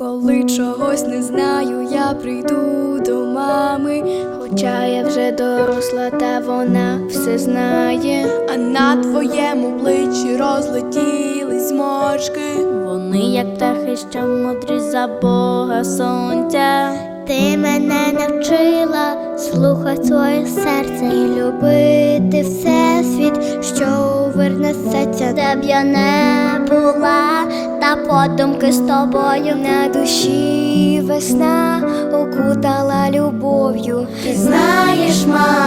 Коли чогось не знаю, я прийду до мами, хоча я вже доросла, та вона все знає. А на твоєму плечі розлетілись зморшки. Вони, як птахи, що мудрі за Бога сонця. Ти мене навчила слухати своє серце і любити всесвіт, що вернесеться, де б я не була, та подумки з тобою На душі весна окутала любов'ю. Ти знаєш, мамо,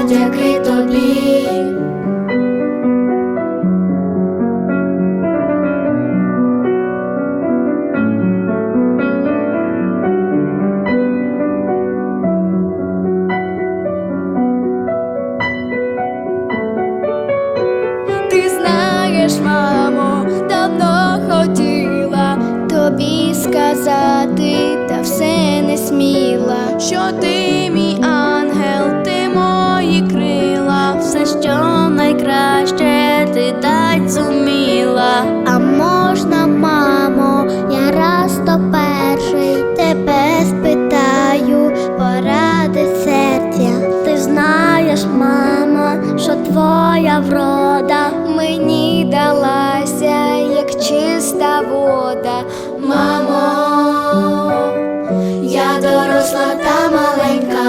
завдяки тобі. Ти знаєш, мамо, давно хотіла тобі сказати, та все не сміла, що ти твоя врода Мені далася, як чиста вода. Мамо, я доросла та маленька,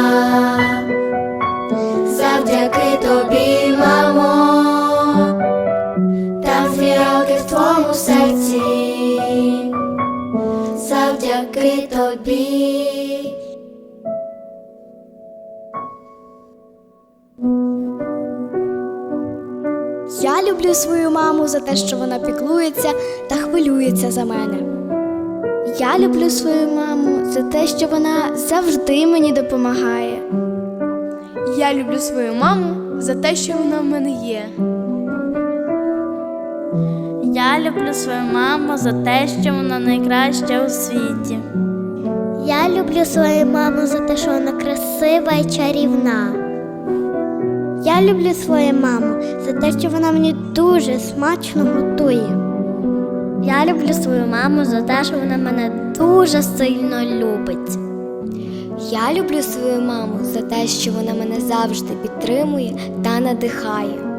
завдяки тобі, мамо, та фіалки в твоєму серці, завдяки тобі. Я люблю свою маму за те, що вона піклується та хвилюється за мене. Я люблю свою маму за те, що вона завжди мені допомагає. Я люблю свою маму за те, що вона в мене є. Я люблю свою маму за те, що вона найкраща у світі. Я люблю свою маму за те, що вона красива і чарівна. Я люблю свою маму за те, що вона мені дуже смачно готує. Я люблю свою маму за те, що вона мене дуже сильно любить. Я люблю свою маму за те, що вона мене завжди підтримує та надихає.